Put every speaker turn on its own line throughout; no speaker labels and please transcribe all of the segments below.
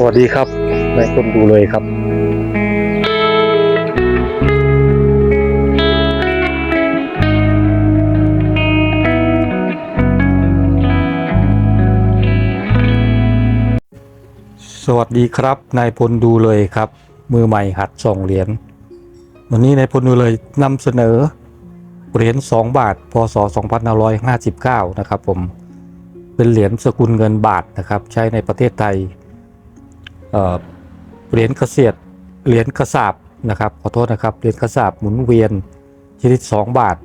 สวัสดีครับนายคนดูเลยครับสวัสดีครับนายพลดูเลยครับ มือใหม่หัดส่งเหรียญวันนี้นายพลดูเลยนำเสนอเหรียญ2บาทพศ2559 นะครับผมเป็นเหรียญสกุลเงินบาทนะครับ ใช้ในประเทศไทย เหรียญเกษียดเหรียญกระสาบนะครับขอโทษนะครับเหรียญกระสาบหมุนเวียนชนิด 2 บาท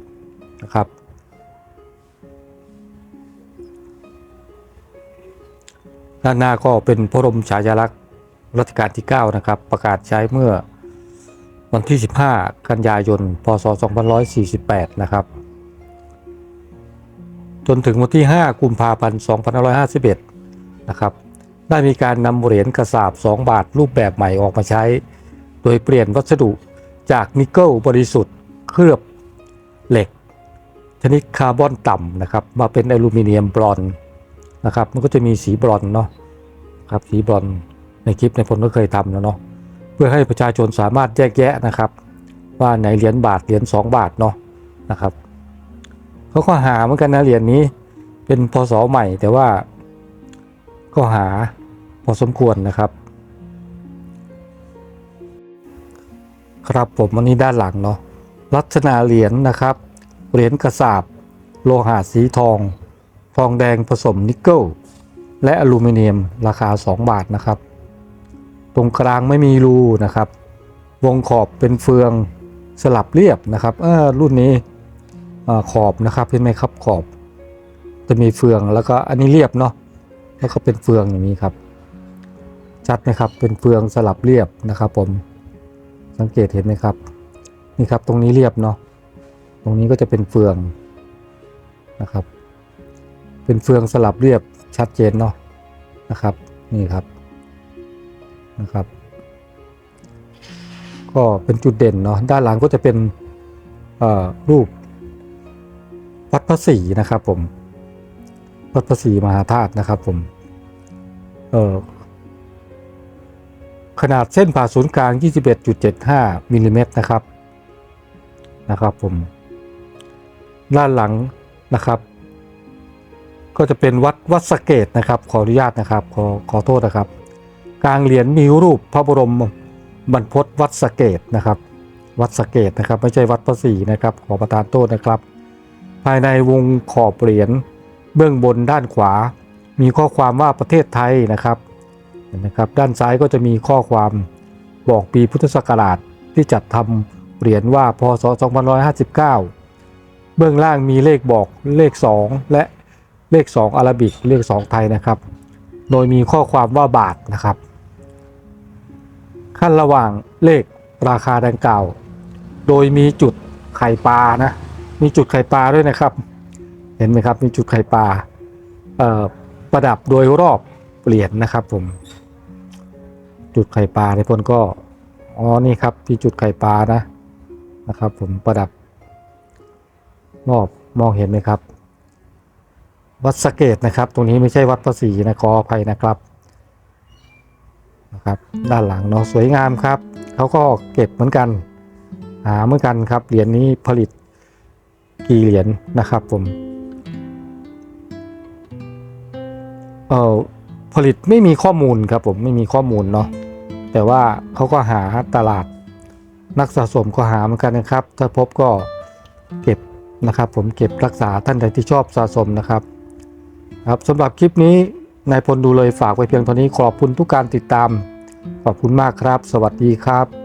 นะครับด้านหน้าก็เป็นพระบรมฉายาลักษณ์รัชกาลที่ 9 นะครับ ประกาศใช้เมื่อวันที่ 15 กันยายน พศ 2548 นะครับ จนถึงวันที่ 5 กุมภาพันธ์ 2551 นะครับ ได้มีการนำเหรียญกระสาบ 2 บาทรูปแบบใหม่ออกมาใช้ โดยเปลี่ยนวัสดุจากนิกเกิลบริสุทธิ์เคลือบเหล็ก ชนิดคาร์บอนต่ำนะครับ มาเป็นอลูมิเนียมบรอนนะครับ มันก็จะมีสีบรอนเนาะครับสีบรอนในคลิปในพลก็เคยทำแล้วเนาะเพื่อให้ประชาชนสามารถแยกแยะนะครับ ว่าไหนเหรียญบาทเหรียญ2 บาทเนาะนะครับเขาก็หาเหมือนกันนะเหรียญนี้เป็นพศใหม่แต่ว่า ก็หาพอสมควรนะครับ ครับผมวันนี้ด้านหลังเนาะลักษณะเหรียญนะครับ เหรียญกระสาบ โลหะสีทอง ทองแดงผสมนิกเกิลและอลูมิเนียมราคา 2 บาทนะครับ ตรงกลางไม่มีรูนะครับ วงขอบเป็นเฟืองสลับเรียบนะครับเออรุ่นนี้อขอบนะครับเห็นไหมครับขอบ จะมีเฟืองแล้วก็อันนี้เรียบเนาะ แล้วก็เป็นเฟืองอย่างนี้ครับ ชัดไหมครับเป็นเฟืองสลับเรียบนะครับ ผมสังเกตเห็นไหมครับ นี่ครับตรงนี้เรียบเนาะตรงนี้ก็จะเป็นเฟืองนะครับ เป็นเฟืองสลับเรียบชัดเจนเนาะนะครับ นี่ครับนะครับ ก็เป็นจุดเด่นเนาะด้านหลังก็จะเป็นเอ่อรูปวัดพระศรีนะครับผมวัดพระศรีมหาธาตุนะครับผม ขนาดเส้นผ่าศูนย์กลาง 21.75มิลลิเมตรนะครับนะครับผม ด้านหลังนะครับ ก็จะเป็นวัดวัดสะเกตนะครับ ขออนุญาตนะครับขอขอโทษนะครับ กลางเหรียญมีรูปพระบรมบรรพตวัดสะเกตนะครับ วัดสะเกตนะครับ ไม่ใช่วัดพระศรีนะครับ ขอประทานโทษนะครับ ภายในวงขอบเหรียญเบื้องบนด้านขวา มีข้อความว่าประเทศไทยนะครับเห็นไหมครับ ด้านซ้ายก็จะมีข้อความบอกปีพุทธศักราชที่จัดทำเหรียญว่าพศ 2559 เบื้องล่างมีเลขบอกเลข 2 และเลข 2 อาราบิกเลข 2 ไทยนะครับ โดยมีข้อความว่าบาทนะครับ ขั้นระหว่างเลขราคาดังกล่าว โดยมีจุดไข่ปลานะ มีจุดไข่ปลาด้วยนะครับ เห็นไหมครับ มีจุดไข่ปลาเอ่อ ประดับโดยรอบเหรียญนะครับผม จุดไข่ปลาในพลก็อ๋อนี่ครับที่จุดไข่ปลานะนะครับ ผมประดับรอบมองเห็นไหมครับ วัดสะเกตนะครับ ตรงนี้ไม่ใช่วัดพระศรีนะขออภัยนะครับนะครับ ด้านหลังเนาะสวยงามครับเขาก็เก็บเหมือนกัน หาเหมือนกันครับเหรียญนี้ผลิตกี่เหรียญนะครับผม เออผลิตไม่มีข้อมูลครับผมไม่มีข้อมูลเนาะแต่ว่าเขาก็หาตลาดนักสะสมก็หาเหมือนกันนะครับ ถ้าพบก็เก็บนะครับ ผมเก็บรักษาท่านใดที่ชอบสะสมนะครับครับสำหรับคลิปนี้นายพลดูเลยฝากไว้เพียงเท่านี้ขอบคุณทุกการติดตาม ขอบคุณมากครับ สวัสดีครับ